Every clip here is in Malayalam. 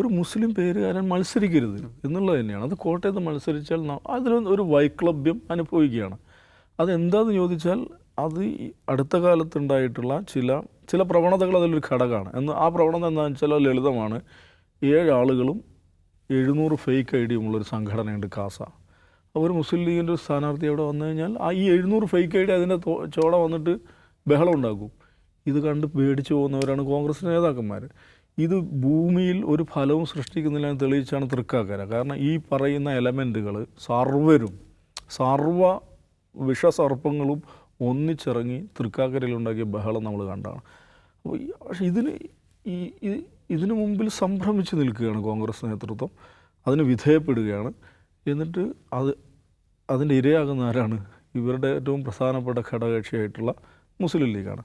ഒരു മുസ്ലിം പേരുകാരൻ മത്സരിക്കരുത് എന്നുള്ളത് തന്നെയാണ്. അത് കോട്ടയത്ത് മത്സരിച്ചാൽ അതിൽ ഒരു വൈക്ലഭ്യം അനുഭവിക്കുകയാണ്. അതെന്താണെന്ന് ചോദിച്ചാൽ അത് അടുത്ത കാലത്തുണ്ടായിട്ടുള്ള ചില ചില പ്രവണതകൾ അതിലൊരു ഘടകമാണ്. എന്ന് ആ പ്രവണത എന്താണെന്ന് വെച്ചാൽ ലളിതമാണ്. ഏഴാളുകളും എഴുന്നൂറ് ഫേക്ക് ഐ ഡിയുമുള്ളൊരു സംഘടനയുണ്ട് കാസ. ഒരു മുസ്ലിം ലീഗിന്റെ ഒരു സ്ഥാനാർത്ഥി അവിടെ വന്നു കഴിഞ്ഞാൽ ആ ഈ എഴുന്നൂറ് ഫേക്ക് ഐ ഡി അതിന്റെ ചോട വന്നിട്ട് ബഹളം ഉണ്ടാക്കും. ഇത് കണ്ട് പേടിച്ചു പോകുന്നവരാണ് കോൺഗ്രസ് നേതാക്കന്മാർ ഇത് ഭൂമിയിൽ ഒരു ഫലവും സൃഷ്ടിക്കുന്നില്ല എന്ന് തെളിയിച്ചാണ് തൃക്കാക്കര. കാരണം ഈ പറയുന്ന എലമെന്റുകൾ സർവരും സർവ വിഷസർപ്പങ്ങളും ഒന്നിച്ചിറങ്ങി തൃക്കാക്കരയിലുണ്ടാക്കിയ ബഹളം നമ്മൾ കണ്ടാണ്. അപ്പോൾ പക്ഷേ ഇതിന് ഈ- ഇതിനു മുമ്പിൽ സംഭ്രമിച്ച് നിൽക്കുകയാണ് കോൺഗ്രസ് നേതൃത്വം. അതിന് വിധേയപ്പെടുകയാണ്. എന്നിട്ട് അത് അതിന്റെ ഇരയാകുന്ന ആരാണ്? ഇവരുടെ ഏറ്റവും പ്രധാനപ്പെട്ട ഘടകകക്ഷിയായിട്ടുള്ള മുസ്ലിം ലീഗാണ്.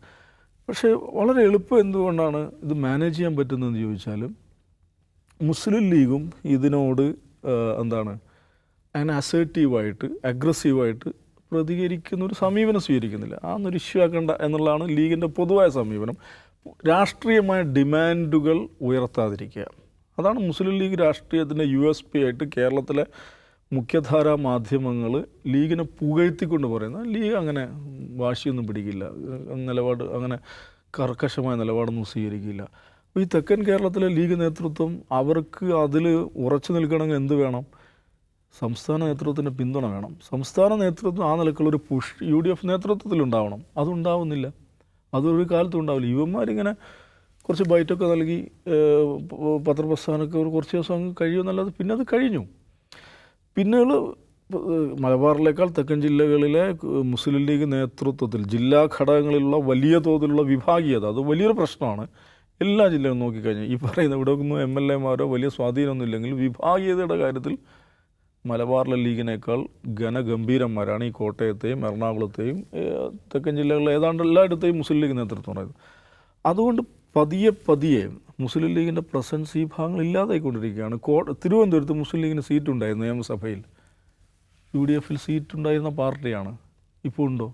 പക്ഷേ വളരെ എളുപ്പം എന്തുകൊണ്ടാണ് ഇത് മാനേജ് ചെയ്യാൻ പറ്റുന്നതെന്ന് ചോദിച്ചാൽ മുസ്ലിം ലീഗും ഇതിനോട് എന്താണ് അങ്ങനെ അസേർട്ടീവായിട്ട് അഗ്രസീവായിട്ട് പ്രതികരിക്കുന്ന ഒരു സമീപനം സ്വീകരിക്കുന്നില്ല. ആ ഒരു ഇഷ്യൂ ആക്കേണ്ട എന്നുള്ളതാണ് ലീഗിന്റെ പൊതുവായ സമീപനം. രാഷ്ട്രീയമായ ഡിമാൻഡുകൾ ഉയർത്താതിരിക്കുക. അതാണ് മുസ്ലിം ലീഗ് രാഷ്ട്രീയത്തിന്റെ യു എസ് പി ആയിട്ട് കേരളത്തിലെ മുഖ്യധാരാ മാധ്യമങ്ങൾ ലീഗിനെ പുകഴ്ത്തിക്കൊണ്ട് പറയുന്നത്. ലീഗ് അങ്ങനെ വാശിയൊന്നും പിടിക്കില്ല. നിലപാട് അങ്ങനെ കർക്കശമായ നിലപാടൊന്നും സ്വീകരിക്കില്ല. അപ്പോൾ ഈ തെക്കൻ കേരളത്തിലെ ലീഗ് നേതൃത്വം അവർക്ക് അതിൽ ഉറച്ചു നിൽക്കണമെങ്കിൽ എന്ത് വേണം? സംസ്ഥാന നേതൃത്വത്തിന്റെ പിന്തുണ വേണം. സംസ്ഥാന നേതൃത്വം ആ നിലക്കുള്ളൊരു പുഷ് യു ഡി എഫ് നേതൃത്വത്തിലുണ്ടാവണം. അതുണ്ടാവുന്നില്ല. അതൊരു കാലത്തും ഉണ്ടാവില്ല. യുവന്മാരിങ്ങനെ കുറച്ച് ബൈറ്റൊക്കെ നൽകി പത്രപ്രസ്ഥാനമൊക്കെ കുറച്ച് ദിവസം കഴിയുമെന്നല്ലാതെ പിന്നെ അത് കഴിഞ്ഞു. പിന്നെയുള്ള മലബാറിലേക്കാൾ തെക്കൻ ജില്ലകളിലെ മുസ്ലിം ലീഗ് നേതൃത്വത്തിൽ ജില്ലാ ഘടകങ്ങളിലുള്ള വലിയ തോതിലുള്ള വിഭാഗീയത അത് വലിയൊരു പ്രശ്നമാണ്. എല്ലാ ജില്ലകളും നോക്കിക്കഴിഞ്ഞാൽ ഈ പറയുന്ന ഇവിടെ ഒന്നും എം എൽ എമാരോ വലിയ സ്വാധീനമൊന്നും ഇല്ലെങ്കിൽ വിഭാഗീയതയുടെ കാര്യത്തിൽ മലബാറിലെ ലീഗിനേക്കാൾ ഘനഗംഭീരന്മാരാണ് ഈ കോട്ടയത്തെയും എറണാകുളത്തെയും തെക്കൻ ജില്ലകളിലെ ഏതാണ്ട് എല്ലായിടത്തെയും മുസ്ലിം ലീഗ് നേതൃത്വം പറയുന്നത്. അതുകൊണ്ട് പതിയെ പതിയെ മുസ്ലിം ലീഗിന്റെ പ്രസൻസ് ഈ ഭാഗങ്ങൾ ഇല്ലാതായിക്കൊണ്ടിരിക്കുകയാണ്. കോ തിരുവനന്തപുരത്ത് മുസ്ലിം ലീഗിന് സീറ്റുണ്ടായിരുന്നു നിയമസഭയിൽ. യു ഡി എഫിൽ സീറ്റുണ്ടായിരുന്ന പാർട്ടിയാണ്. ഇപ്പോൾ ഉണ്ടോ?